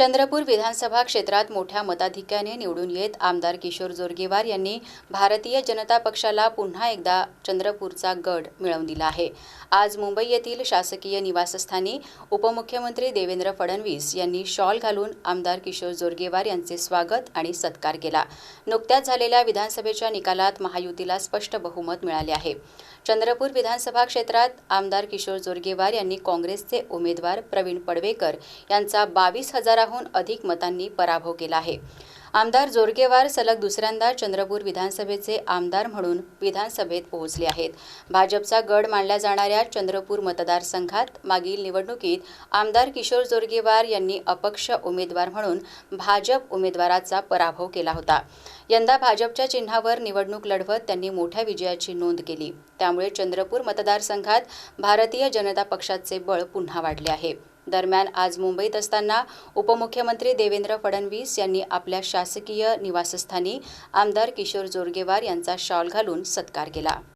चंद्रपूर विधानसभा क्षेत्रात मोठ्या मताधिक्याने निवडून येत आमदार किशोर जोरगेवार यांनी भारतीय जनता पक्षाला पुन्हा एकदा चंद्रपूरचा गड मिळवून दिला आहे. आज मुंबई येथील शासकीय निवासस्थानी उपमुख्यमंत्री देवेंद्र फडणवीस यांनी शॉल घालून आमदार किशोर जोरगेवार यांचे स्वागत आणि सत्कार केला. नुकत्याच झालेल्या विधानसभेच्या निकालात महायुतीला स्पष्ट बहुमत मिळाले आहे. चंद्रपूर विधानसभा क्षेत्रात आमदार किशोर जोरगेवार यांनी काँग्रेसचे उमेदवार प्रवीण पडवेकर यांचा बावीस हजाराहून अधिक मतांनी पराभव केला आहे. आमदार जोरगेवार सलग दुसऱ्यांदा चंद्रपूर विधानसभेचे आमदार म्हणून विधानसभेत पोहोचले आहेत. भाजपचा गड मानल्या जाणाऱ्या चंद्रपूर मतदारसंघात मागील निवडणुकीत आमदार किशोर जोरगेवार यांनी अपक्ष उमेदवार म्हणून भाजप उमेदवाराचा पराभव केला होता. यंदा भाजपच्या चिन्हावर निवडणूक लढवत त्यांनी मोठ्या विजयाची नोंद केली. त्यामुळे चंद्रपूर मतदारसंघात भारतीय जनता पक्षाचे बळ पुन्हा वाढले आहे. दरम्यान आज मुंबईत असताना उपमुख्यमंत्री देवेंद्र फडणवीस यांनी आपल्या शासकीय निवासस्थानी आमदार किशोर जोरगेवार यांचा शॉल घालून सत्कार केला.